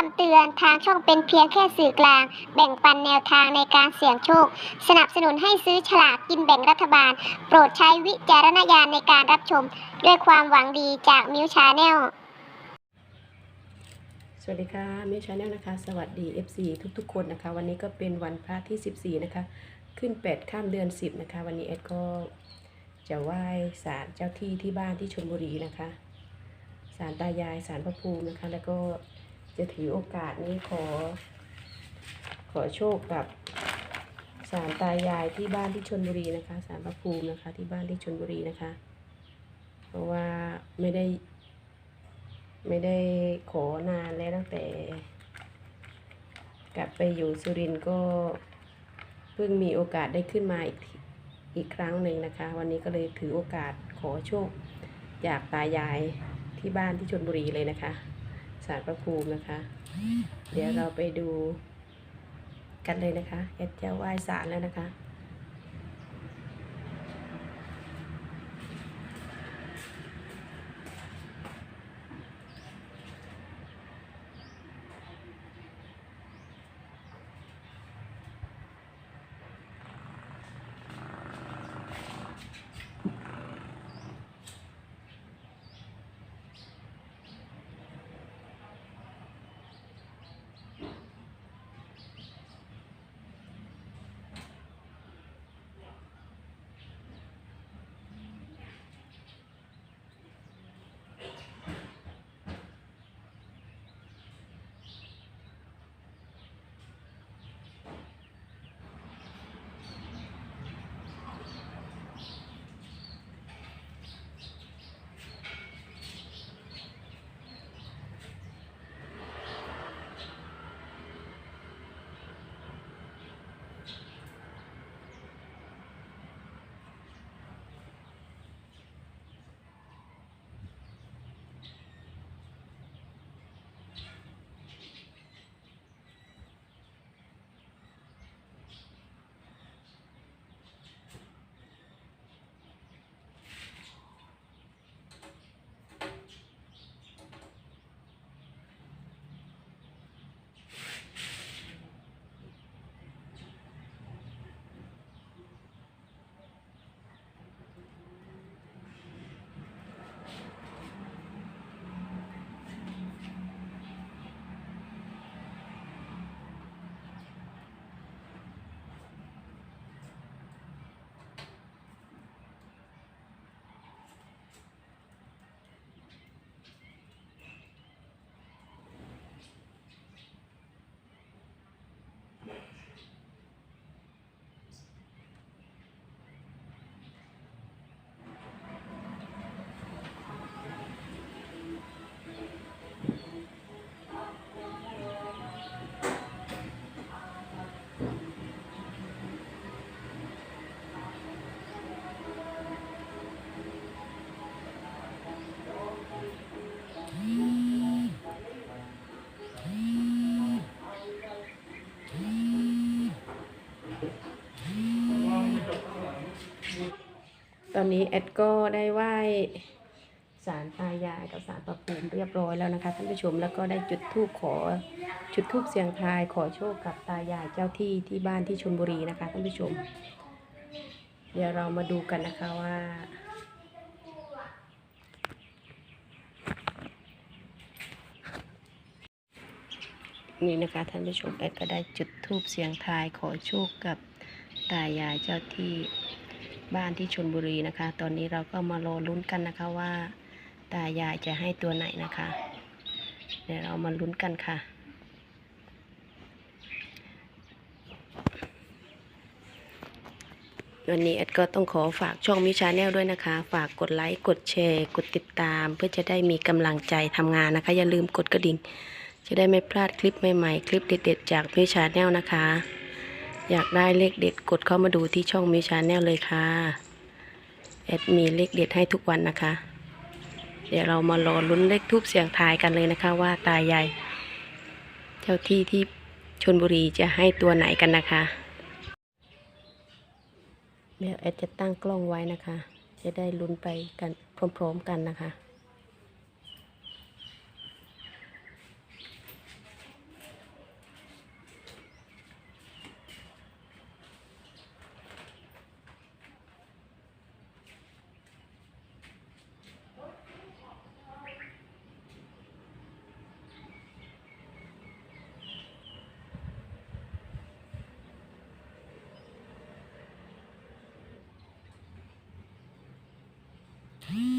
คำเตือนทางช่องเป็นเพียงแค่สื่อกลาง แบ่งปันแนวทางในการเสี่ยงโชค สนับสนุนให้ซื้อฉลากกินแบ่งรัฐบาล โปรดใช้วิจารณญาณในการรับชม ด้วยความหวังดีจากมิวชาแนล สวัสดีค่ะมิวชาแนลนะคะ สวัสดี FC ทุกๆ คนนะคะ วันนี้ก็เป็นวันพระที่ 14 นะคะ ขึ้น 8 ข้ามเดือน 10 นะคะ วันนี้เอ็ดก็จะไหว้ศาลเจ้าที่ที่บ้านที่ชลบุรีนะคะศาลตายายศาลพระภูมินะคะ แล้วก็ จะถือโอกาสนี้ขอ ขอโชคกับศาลตายายที่บ้านที่ชลบุรีนะคะศาลพระภูมินะคะ ที่บ้านที่ชลบุรีนะคะ เพราะว่าไม่ได้ ไม่ได้ขอนานแล้วตั้งแต่ กลับไปอยู่สุรินทร์ก็เพิ่งมีโอกาสได้ขึ้นมาอีกอีกครั้งหนึ่งนะคะ วันนี้ก็เลยถือโอกาสขอโชคจากตายายที่บ้านที่ชนบุรีเลยนะคะ สารพระภูมินะคะ เดี๋ยวเราไปดูกันเลยนะคะแอดจะไหว้ศาลแล้วนะคะ ตอนนี้แอดก็ได้ไหว้สารตายายกับสารประภูมิเรียบร้อยแล้วนะคะท่านผู้ชมแล้วก็ได้จุดธูปขอจุดธูปเสียงทายขอโชคกับตายายเจ้าที่ที่บ้านที่ชลบุรีนะคะท่านผู้ชม เดี๋ยวเรามาดูกันนะคะว่านี่นะคะท่านผู้ชมแอดก็ได้จุดธูปเสียงทายขอโชคกับตายายเจ้าที่ บ้านที่ชนบุรีนะคะ ตอนนี้เราก็มารอลุ้นกันนะคะว่า ตายายจะให้ตัวไหนนะคะ เดี๋ยวเรามาลุ้นกันค่ะวันนี้แอดก็ต้องขอฝากช่องมิชาแนลด้วยนะคะ ฝากกดไลค์กดแชร์ กดติดตาม เพื่อจะได้มีกำลังใจทำงานนะคะ อย่าลืมกดกระดิ่ง จะได้ไม่พลาดคลิปใหม่ๆ คลิปเด็ดๆ จากมิชาแนลนะคะ อยากได้เลขเด็ดกดเข้ามาดูที่ช่องมิชาแนลเลยค่ะ แอดมีเลขเด็ดให้ทุกวันนะคะ เดี๋ยวเรามารอลุ้นเลขทูบเสียงทายกันเลยนะคะ ว่าตายายเจ้าที่ที่ชนบุรีจะให้ตัวไหนกันนะคะเดี๋ยวแอดจะตั้งกล้องไว้นะคะ จะได้ลุ้นไปกันพร้อมๆกันนะคะ Mm-hmm.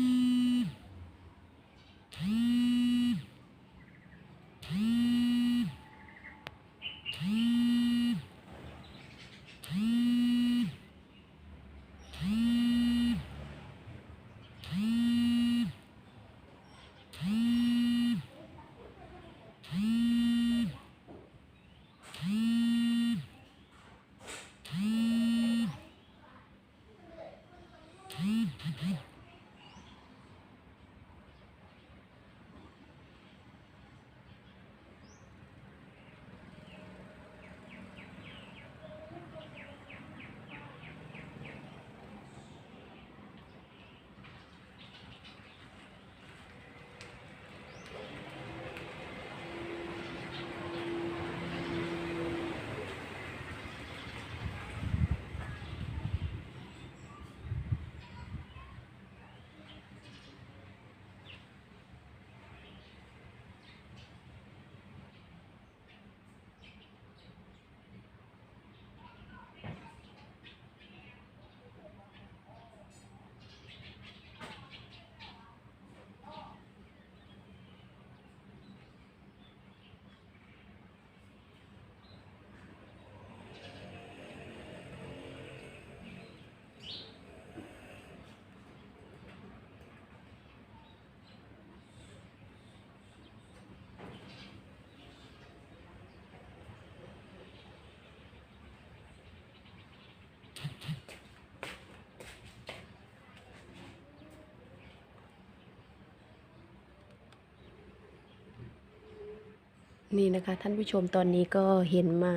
นี่นะคะท่านผู้ชมตอนนี้ก็เห็นมา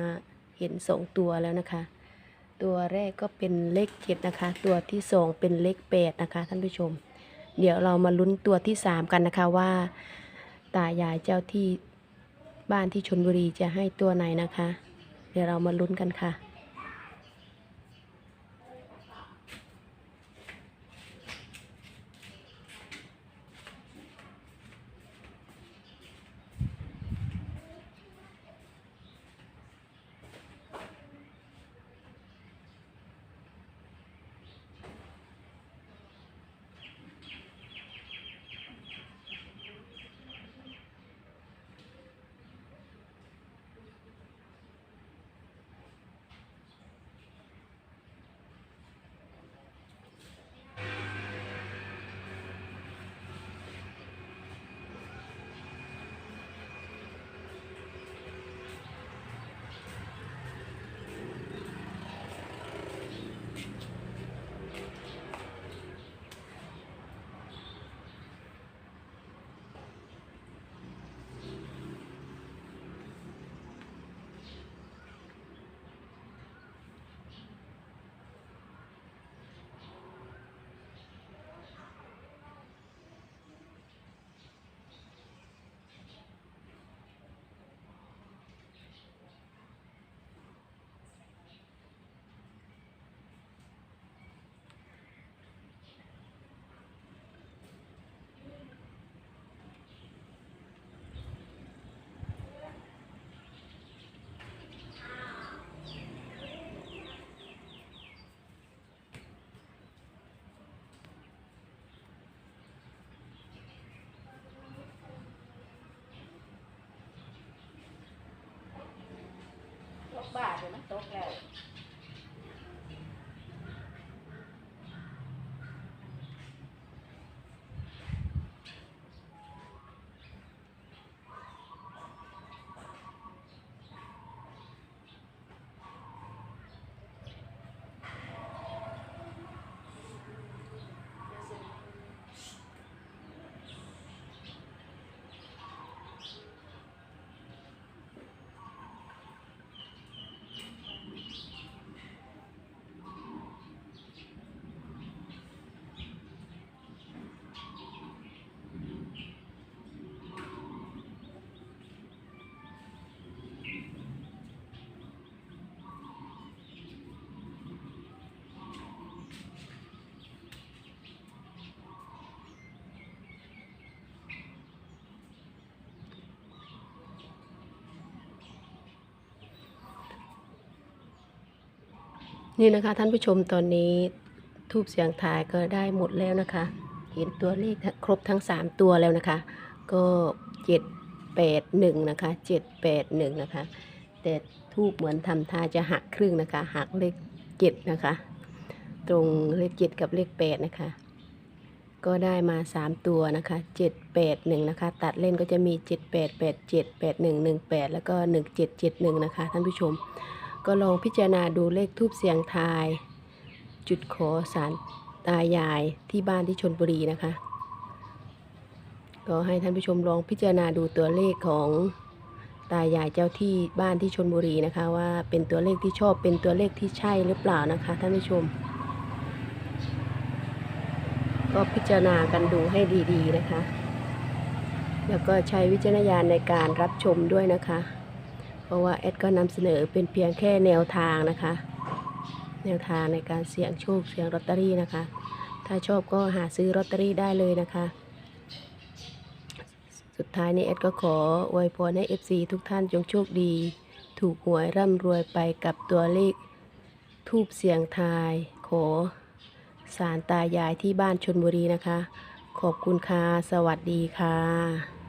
เห็นสองตัวแล้วนะคะ ตัวแรกก็เป็นเลขเจ็ดนะคะ ตัวที่สองเป็นเลขแปดนะคะท่านผู้ชม เดี๋ยวเรามาลุ้นตัวที่สามกันนะคะว่า ตายายเจ้าที่บ้านที่ชนบุรีจะให้ตัวไหนนะคะ เดี๋ยวเรามาลุ้นกันค่ะ ตกแล้ว นี่นะคะท่านผู้ชมตอนนี้ทูบเสียงทายก็ได้หมดแล้วนะคะ เห็นตัวเลขครบทั้ง 3 ตัวแล้วนะคะ ก็ 781 นะคะ 781 นะคะ แต่ทูบเหมือนทำท่าจะหักครึ่งนะคะ หักเลข 7 นะคะ ตรงเลข 7 กับเลข 8 นะคะ ก็ได้มา 3 ตัวนะคะ 781 นะคะ ตัดเล่นก็จะมี 7887 8118 แล้วก็ 1771 นะคะท่านผู้ชม ก็ลองพิจารณาดูเลขทูบเสียงทาย จุดขอสารตายายที่บ้านที่ชนบุรีนะคะ ก็ให้ท่านผู้ชมลองพิจารณาดูตัวเลขของตายายเจ้าที่บ้านที่ชนบุรีนะคะ ว่าเป็นตัวเลขที่ชอบเป็นตัวเลขที่ใช่หรือเปล่านะคะท่านผู้ชม ก็พิจารณากันดูให้ดีๆนะคะ แล้วก็ใช้วิจารณญาณในการรับชมด้วยนะคะ ราะว่าแอดก็นำเสนอเป็นเพียงแค่แนวทางนะคะ แนวทางในการเสี่ยงโชคเสี่ยงลอตเตอรี่นะคะ ถ้าชอบก็หาซื้อลอตเตอรี่ได้เลยนะคะ สุดท้ายนี้แอดก็ขออวยพรให้ FC ทุกท่านจงโชคดี ถูกหวยร่ำรวยไปกับตัวเลขทูบเสียงทาย ขอสารตายายที่บ้านชนบุรีนะคะ ขอบคุณค่ะ สวัสดีค่ะ